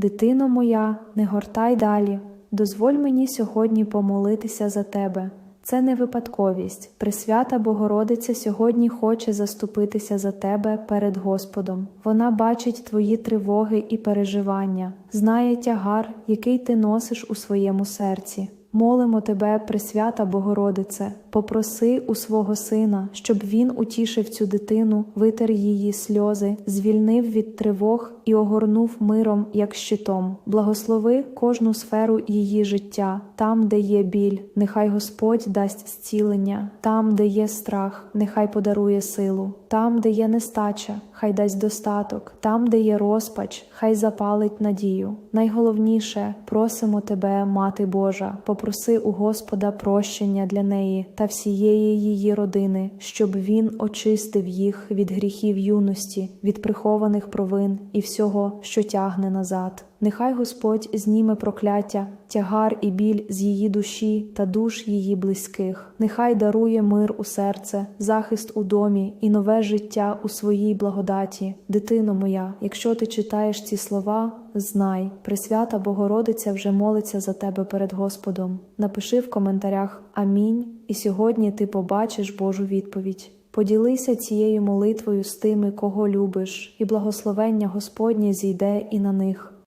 Дитино моя, не гортай далі. Дозволь мені сьогодні помолитися за тебе. Це не випадковість. Пресвята Богородиця сьогодні хоче заступитися за тебе перед Господом. Вона бачить твої тривоги і переживання, знає тягар, який ти носиш у своєму серці. Молимо тебе, Пресвята Богородице, попроси у свого сина, щоб він утішив цю дитину, витер її сльози, звільнив від тривог і огорнув миром, як щитом. Благослови кожну сферу її життя, там, де є біль, нехай Господь дасть зцілення, там, де є страх, нехай подарує силу, там, де є нестача, хай дасть достаток, там, де є розпач, хай запалить надію. Найголовніше просимо тебе, Мати Божа, попроси у Господа прощення для неї та всієї її родини, щоб він очистив їх від гріхів юності, від прихованих провин і всього, що тягне назад. Нехай Господь зніме прокляття, тягар і біль з її душі та душ її близьких. Нехай дарує мир у серце, захист у домі і нове життя у своїй благодаті. Дитино моя, якщо ти читаєш ці слова, знай, Пресвята Богородиця вже молиться за тебе перед Господом. Напиши в коментарях Амінь, і сьогодні ти побачиш Божу відповідь. Поділися цією молитвою з тими, кого любиш, і благословення Господнє зійде і на них.